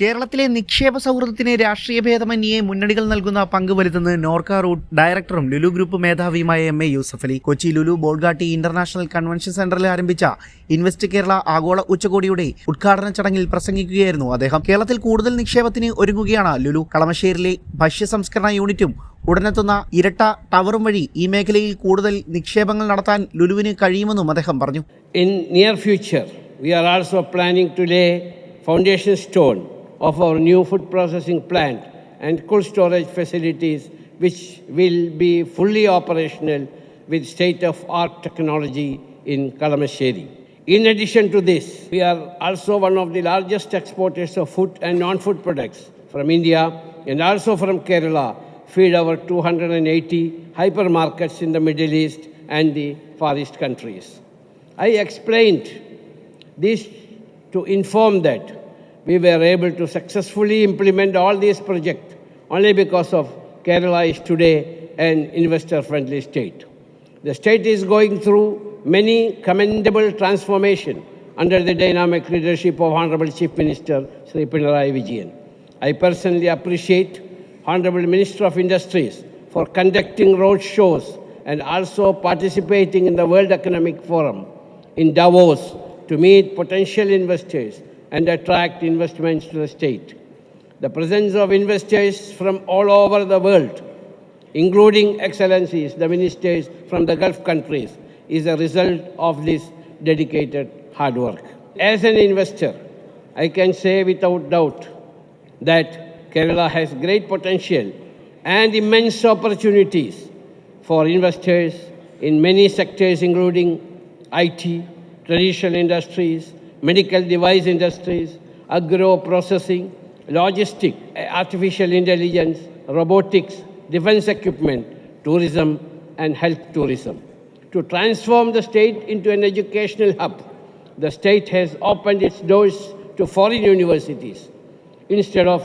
കേരളത്തിലെ നിക്ഷേപ സൗഹൃദത്തിന് രാഷ്ട്രീയ ഭേദമന്യേ മുന്നണികൾ നൽകുന്ന പങ്ക് വലുതെന്ന് നോർക്ക റൂട്ട് ഡയറക്ടറും Lulu group മേധാവിയുമായ M A Yusuff Ali. Kochi Lulu Bolgatty international convention സെന്ററിൽ ആരംഭിച്ച ഇൻവെസ്റ്റ് കേരള ആഗോള ഉച്ചകോടിയുടെ ഉദ്ഘാടന ചടങ്ങിൽ പ്രസംഗിക്കുകയായിരുന്നു അദ്ദേഹം. കേരളത്തിൽ കൂടുതൽ നിക്ഷേപത്തിന് ഒരുങ്ങുകയാണ് ലുലു. കളമശ്ശേരിയിലെ ഭക്ഷ്യ സംസ്കരണ യൂണിറ്റും ഉടനെത്തുന്ന ഇരട്ട ടവറും വഴി ഈ മേഖലയിൽ കൂടുതൽ നിക്ഷേപങ്ങൾ നടത്താൻ ലുലുവിന് കഴിയുമെന്നും അദ്ദേഹം പറഞ്ഞു. In near future we are also planning to lay foundation stone of our new food processing plant and cool storage facilities which will be fully operational with state of art technology in Kalamassery in addition to this we are also one of the largest exporters of food and non food products from India and also from Kerala feed our 280 hypermarkets in the Middle East and the Far East countries. I explained this to inform that we were able to successfully implement all these projects only because of Kerala is today an investor friendly state. The state is going through many commendable transformation under the dynamic leadership of Honorable Chief Minister Sri Pinarayi Vijayan. I personally appreciate Honorable Minister of Industries for conducting road shows and also participating in the World Economic Forum in Davos to meet potential investors and attract investments to the state. The presence of investors from all over the world, including excellencies, the ministers from the Gulf countries, is a result of this dedicated hard work. As an investor, I can say without doubt that Kerala has great potential and immense opportunities for investors in many sectors, including IT, traditional industries, medical device industries, agro processing, logistic, artificial intelligence, robotics, defense equipment, tourism, and health tourism. To transform the state into an educational hub, the state has opened its doors to foreign universities. Instead of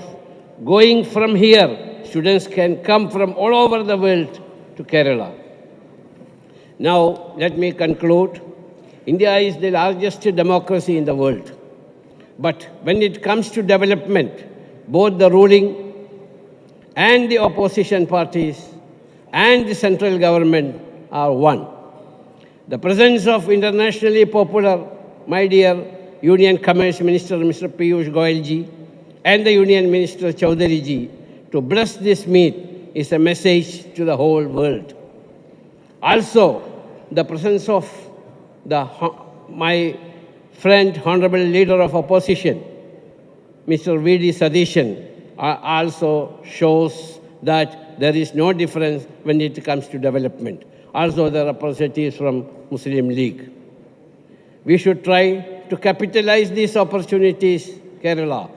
going from here, students can come from all over the world to Kerala. Now, let me conclude. India is the largest democracy in the world. But when it comes to development, both the ruling and the opposition parties and the central government are one. The presence of internationally popular, my dear Union Commerce Minister Mr. Piyush Goyal ji and the Union Minister Chaudhary ji to bless this meet is a message to the whole world. Also, the presence of the, my friend, honorable leader of opposition, Mr. V.D. Sadishan, also shows that there is no difference when it comes to development. Also, the representatives from Muslim League. We should try to capitalize these opportunities,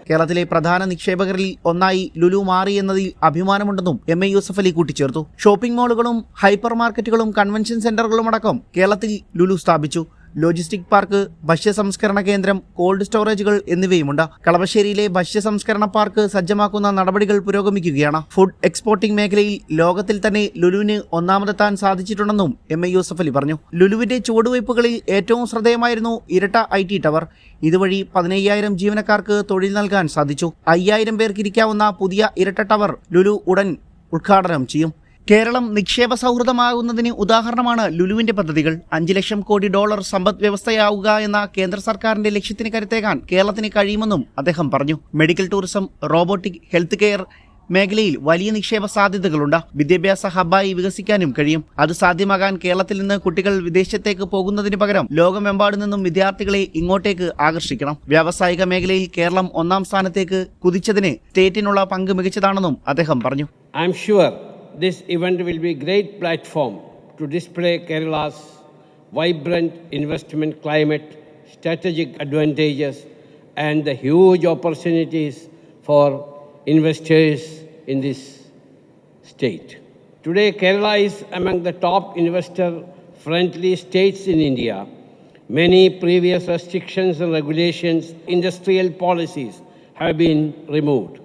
കേരളത്തിലെ പ്രധാന നിക്ഷേപകരിൽ ഒന്നായി ലുലു മാറി എന്നതിൽ അഭിമാനമുണ്ടെന്നും M A Yusuff Ali കൂട്ടിച്ചേർത്തു. Shopping മാളുകളും hyper മാർക്കറ്റുകളും convention സെന്ററുകളും അടക്കം കേരളത്തിൽ ലുലു സ്ഥാപിച്ചു. ലോജിസ്റ്റിക് പാർക്ക് ഭക്ഷ്യ സംസ്കരണ കേന്ദ്രം കോൾഡ് സ്റ്റോറേജുകൾ എന്നിവയുമുണ്ട്. കളമശ്ശേരിയിലെ ഭക്ഷ്യ സംസ്കരണ പാർക്ക് സജ്ജമാക്കുന്ന നടപടികൾ പുരോഗമിക്കുകയാണ്. ഫുഡ് എക്സ്പോർട്ടിംഗ് മേഖലയിൽ ലോകത്തിൽ തന്നെ ലുലുവിന് ഒന്നാമതെത്താൻ സാധിച്ചിട്ടുണ്ടെന്നും എം എ യൂസഫ് അലി പറഞ്ഞു. ലുലുവിന്റെ ചുവടുവയ്പ്പുകളിൽ ഏറ്റവും ശ്രദ്ധേയമായിരുന്നു ഇരട്ട ഐ ടി ടവർ. ഇതുവഴി പതിനയ്യായിരം ജീവനക്കാർക്ക് തൊഴിൽ നൽകാൻ സാധിച്ചു. അയ്യായിരം പേർക്ക് ഇരിക്കാവുന്ന പുതിയ ഇരട്ട ടവർ ലുലു ഉടൻ ഉദ്ഘാടനം ചെയ്യും. കേരളം നിക്ഷേപ സൗഹൃദമാകുന്നതിന് ഉദാഹരണമാണ് ലുലുവിന്റെ പദ്ധതികൾ. അഞ്ച് ലക്ഷം കോടി ഡോളർ സമ്പദ് വ്യവസ്ഥയാവുക എന്ന കേന്ദ്ര സർക്കാരിന്റെ ലക്ഷ്യത്തിന് കരുത്തേകാൻ കേരളത്തിന് കഴിയുമെന്നും അദ്ദേഹം പറഞ്ഞു. Medical tourism robotic health care മേഖലയിൽ വലിയ നിക്ഷേപ സാധ്യതകളുണ്ട്. വിദ്യാഭ്യാസ ഹബ്ബായി വികസിക്കാനും കഴിയും. അത് സാധ്യമാകാൻ കേരളത്തിൽ നിന്ന് കുട്ടികൾ വിദേശത്തേക്ക് പോകുന്നതിന് പകരം ലോകമെമ്പാടു നിന്നും വിദ്യാർത്ഥികളെ ഇങ്ങോട്ടേക്ക് ആകർഷിക്കണം. വ്യാവസായിക മേഖലയിൽ കേരളം ഒന്നാം സ്ഥാനത്തേക്ക് കുതിച്ചതിന് സ്റ്റേറ്റിനുള്ള പങ്ക് മികച്ചതാണെന്നും അദ്ദേഹം പറഞ്ഞു. I'm sure this event will be a great platform to display Kerala's vibrant investment climate, strategic advantages, and the huge opportunities for investors in this state. Today, Kerala is among the top investor friendly states in India. Many previous restrictions and regulations, industrial policies have been removed.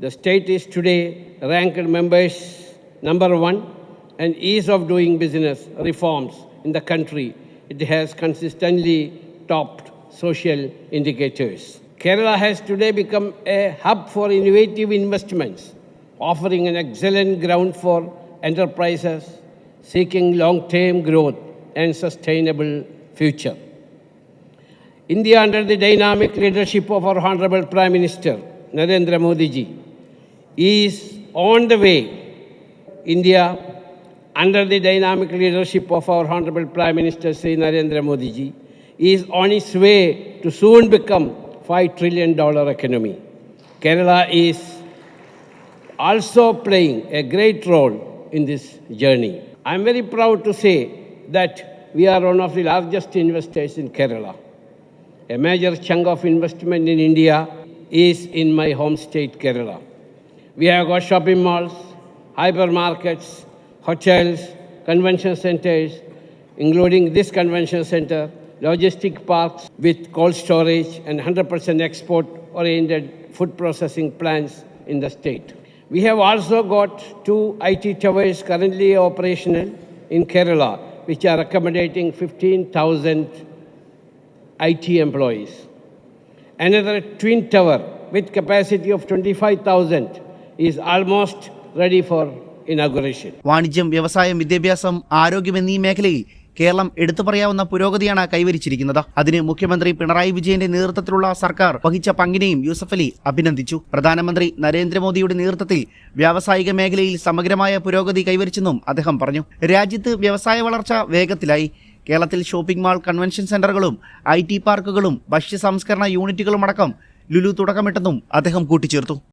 The state is today ranked members number one and ease of doing business reforms in the country, it has consistently topped social indicators. Kerala has today become a hub for innovative investments, offering an excellent ground for enterprises seeking long term growth and sustainable future. India, under the dynamic leadership of our Honorable Prime Minister Narendra Modi ji, is on the way. India, under the dynamic leadership of our Honorable Prime Minister Sri Narendra Modi ji, is on its way to soon become $5 trillion economy. Kerala is also playing a great role in this journey. I am very proud to say that we are one of the largest investors in Kerala. A major chunk of investment in India is in my home state, Kerala. We have got shopping malls, hypermarkets, hotels, convention centers, including this convention center, logistic parks with cold storage and 100% export oriented food processing plants in the state. We have also got two IT towers currently operational in Kerala, which are accommodating 15,000 IT employees. Another twin tower with capacity of 25,000 is almost ready for inauguration വാണിജ്യം വ്യവസായം വിദ്യാഭ്യാസം ആരോഗ്യം എന്നീ മേഖലയിൽ കേരളം എടുത്തു പറയാവുന്ന പുരോഗതിയാണ് കൈവരിച്ചിരിക്കുന്നത്. അതിന് മുഖ്യമന്ത്രി പിണറായി വിജയന്റെ നേതൃത്വത്തിലുള്ള സർക്കാർ വഹിച്ച പങ്കിനെയും യൂസഫ് അലി അഭിനന്ദിച്ചു. പ്രധാനമന്ത്രി നരേന്ദ്രമോദിയുടെ നേതൃത്വത്തിൽ വ്യാവസായിക മേഖലയിൽ സമഗ്രമായ പുരോഗതി കൈവരിച്ചെന്നും അദ്ദേഹം പറഞ്ഞു. രാജ്യത്ത് വ്യവസായ വളർച്ച വേഗത്തിലായി. കേരളത്തിൽ ഷോപ്പിംഗ് മാൾ കൺവെൻഷൻ സെന്ററുകളും ഐ ടി പാർക്കുകളും ഭക്ഷ്യ സംസ്കരണ യൂണിറ്റുകളുമടക്കം ലുലു തുടക്കമിട്ടെന്നും അദ്ദേഹം കൂട്ടിച്ചേർത്തു.